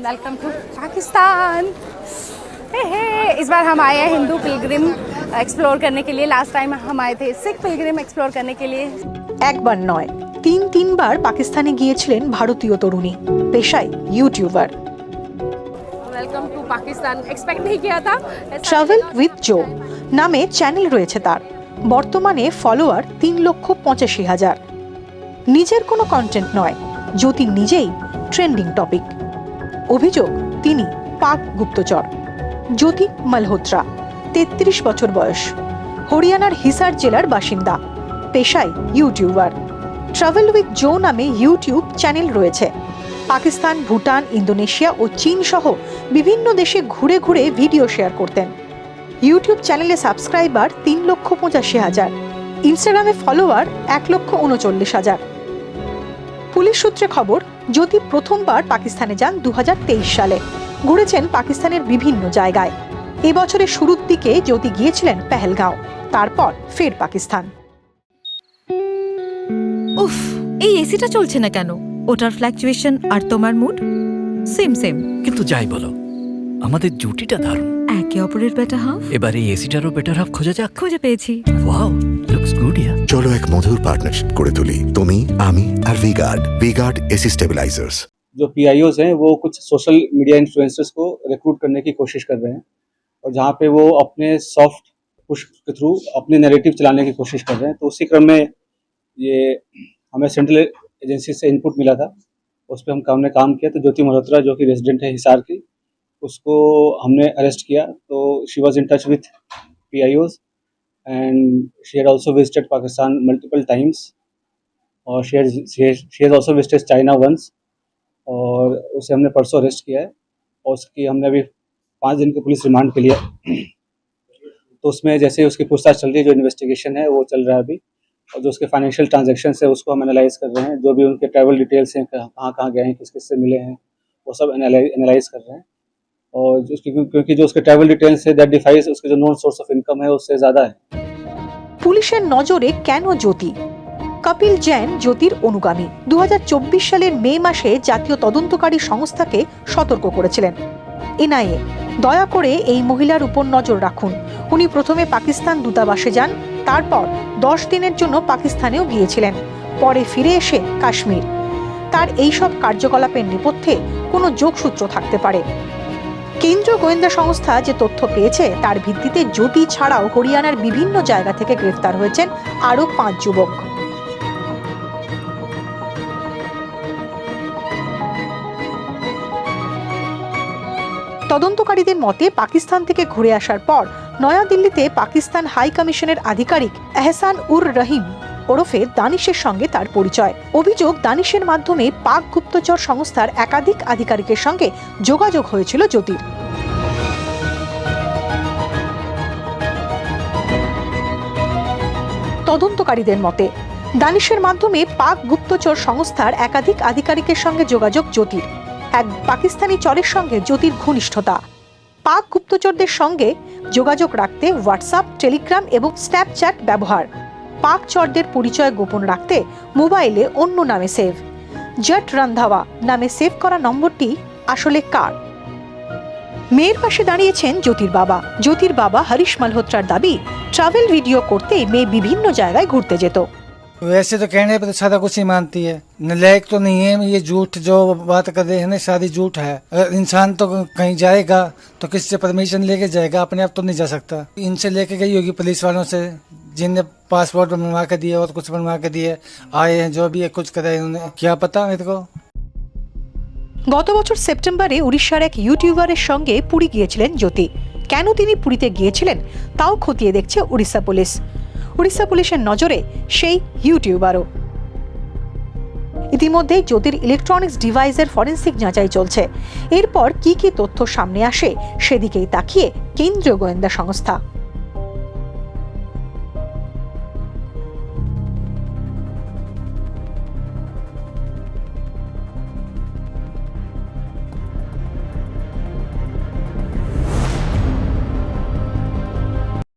Welcome to Pakistan hey hey इस बार हम आए हैं हिंदू पिलग्रिम एक्सप्लोर करने के लिए लास्ट टाइम हम आए थे सिख पिलग्रिम एक्सप्लोर करने के लिए একবার নয় তিন তিনবার পাকিস্তানে গিয়েছিলেন ভারতীয় তরুণী পেশায় YouTuber welcome to Pakistan expect नहीं किया था ऐसा ট্রাভেল मिला। উইথ জো নামে চ্যানেল রয়েছে তার বর্তমানে ফলোয়ার তিন লক্ষ পঁচাশি হাজার নিজের কোনো কন্টেন্ট নয় জ্যোতি নিজেই ট্রেন্ডিং টপিক অভিযোগ, তিনি পাক গুপ্তচর। জ্যোতি মালহোত্রা, তেত্রিশ বছর বয়স। হরিয়ানার হিসার জেলার বাসিন্দা, পেশায় ইউটিউবার। ট্রাভেল উইথ জো নামে ইউটিউব চ্যানেল রয়েছে। পাকিস্তান, ভুটান, ইন্দোনেশিয়া ও চীন সহ বিভিন্ন দেশে ঘুরে ঘুরে ভিডিও শেয়ার করতেন। ইউটিউব চ্যানেলে সাবস্ক্রাইবার তিন লক্ষ পঁচাশি হাজার। ইনস্টাগ্রামে ফলোয়ার এক লক্ষ উনচল্লিশ হাজার। পুলিশ সূত্রে খবর জ্যোতি প্রথমবার পাকিস্তানে যান দু সালে। ঘুরেছেন পাকিস্তানের বিভিন্ন জায়গায়। এবছরের শুরুর দিকে জ্যোতি গিয়েছিলেন পেহেলগাঁও তারপর ফের পাকিস্তান। উফ এই এসিটা চলছে না কেন? ওটার ফ্ল্যাকচুয়েশন আর তোমার মুড সেম সেম কিন্তু যাই বলো আমাদের জুটিটা দারুণ। একে অপরের বেটা হাফ এবার এই এসিটারও বেটার হাফ খোঁজা যাক। খুঁজে পেয়েছি। ওয়াও লুকস গুড ইয়া চলো এক মধুর পার্টনারশিপ করে তুলি তুমি আমি আর ভিগার্ড ভিগার্ড এসি স্টেবিলাইজার্স जो पी हैं वो कुछ सोशल मीडिया इन्फ्लुएंसर्स को रिक्रूट करने की कोशिश कर रहे हैं और जहाँ पे वो अपने सॉफ्ट पुश के थ्रू अपने नैरेटिव चलाने की कोशिश कर रहे हैं तो उसी क्रम में ये हमें सेंट्रल एजेंसी से इनपुट मिला था उस पर हम हमने काम किया तो ज्योति मल्होत्रा जो कि रेजिडेंट है हिसार की उसको हमने अरेस्ट किया तो she was in touch with P I Os and she had also visited Pakistan multiple times और she has also visited China once और उसे हमने परसों अरेस्ट किया है। और उसकी हमने अभी पाँच दिन के पुलिस रिमांड के लिए। तो उसमें जैसे उसकी पूछताछ चल रही है, जो इन्वेस्टिगेशन है, वो चल रहा है अभी। और जो उसके फाइनेंशियल ट्रांजेक्शन है, उसको हम एनालाइज कर रहे हैं। जो भी उनके ट्रैवल डिटेल्स हैं, कहाँ कहाँ गए हैं, किस किस से मिले हैं, वो सब एनालाइज कर रहे हैं। और जो उसकी क्योंकि जो उसके ट्रैवल डिटेल्स है दैट डिफाइज उसके जो नॉन सोर्स ऑफ इनकम है उससे ज़्यादा है পুলিশের নজরে কেন জ্যোতি কপিল জৈন জ্যোতির অনুগামী দু সালের মে মাসে জাতীয় তদন্তকারী সংস্থাকে সতর্ক করেছিলেন এনআইএ দয়া করে এই মহিলার উপর নজর রাখুন উনি প্রথমে পাকিস্তান দূতাবাসে যান তারপর দশ দিনের জন্য পাকিস্তানেও গিয়েছিলেন পরে ফিরে এসে কাশ্মীর তার এইসব কার্যকলাপের নেপথ্যে কোনো যোগসূত্র থাকতে পারে কেন্দ্রীয় গোয়েন্দা সংস্থা যে তথ্য পেয়েছে, তার ভিত্তিতে জ্যোতি ছাড়াও হরিয়ানার বিভিন্ন জায়গা থেকে গ্রেফতার হয়েছেন আরও পাঁচ যুবক। তদন্তকারীদের মতে, পাকিস্তান থেকে ঘুরে আসার পর নয়াদিল্লিতে পাকিস্তান হাই কমিশনের আধিকারিক এহসান উর রহিম ওরফে দানিশের সঙ্গে তার পরিচয়। অভিযোগ, দানিশের মাধ্যমে পাক গুপ্তচর সংস্থার একাধিক আধিকারিকের সঙ্গে যোগাযোগ হয়েছিল জ্যোতির। তদন্তকারীদের মতে, দানিশের মাধ্যমে পাক গুপ্তচর সংস্থার একাধিক আধিকারিকের সঙ্গে যোগাযোগ জ্যোতির। এক পাকিস্তানি চরের সঙ্গে জ্যোতির ঘনিষ্ঠতা। পাক গুপ্তচরদের সঙ্গে যোগাযোগ রাখতে হোয়াটসঅ্যাপ, টেলিগ্রাম এবং স্ন্যাপচ্যাট ব্যবহার। পাক চরদের পরিচয় গোপন রাখতে মোবাইলে অন্য নামে সেভ জট রান্ধাওয়া নামে সেভ করা নম্বরটি আসলে কার মেয়ের পাশে দাঁড়িয়েছেন জ্যোতির বাবা জ্যোতির বাবা হরিশ মালহোত্রার দাবি ট্রাভেল ভিডিও করতে মেয়ে বিভিন্ন জায়গায় ঘুরতে যেত वैसे तो कहने पे तो सारा कुछ ही मानती है नलायक तो नहीं है ये झूठ जो बात कर रहे हैं ना सारी झूठ है अगर इंसान तो कहीं जाएगा तो किससे परमिशन लेके जाएगा अपने आप तो नहीं जा सकता इनसे लेके गई होगी पुलिस वालों से जिनने पासपोर्ट बनवा के दिए और कुछ बनवा के दिए आए हैं जो भी है कुछ करे उन्हें क्या पता मेरे को গত বছর সেপ্টেম্বরে উড়িষ্যার এক ইউটিউবারের সঙ্গে পুরী গিয়েছিলেন জ্যোতি কেন তিনি পুরীতে গিয়েছিলেন তাও খতিয়ে দেখছে উড়িষ্যা পুলিশ উড়িষ্যা পুলিশের নজরে সেই ইউটিউবারও ইতিমধ্যে জ্যোতির ইলেকট্রনিক্স ডিভাইসের ফরেন্সিক যাচাই চলছে এরপর কি কি তথ্য সামনে আসে সেদিকেই তাকিয়ে কেন্দ্রীয় গোয়েন্দা সংস্থা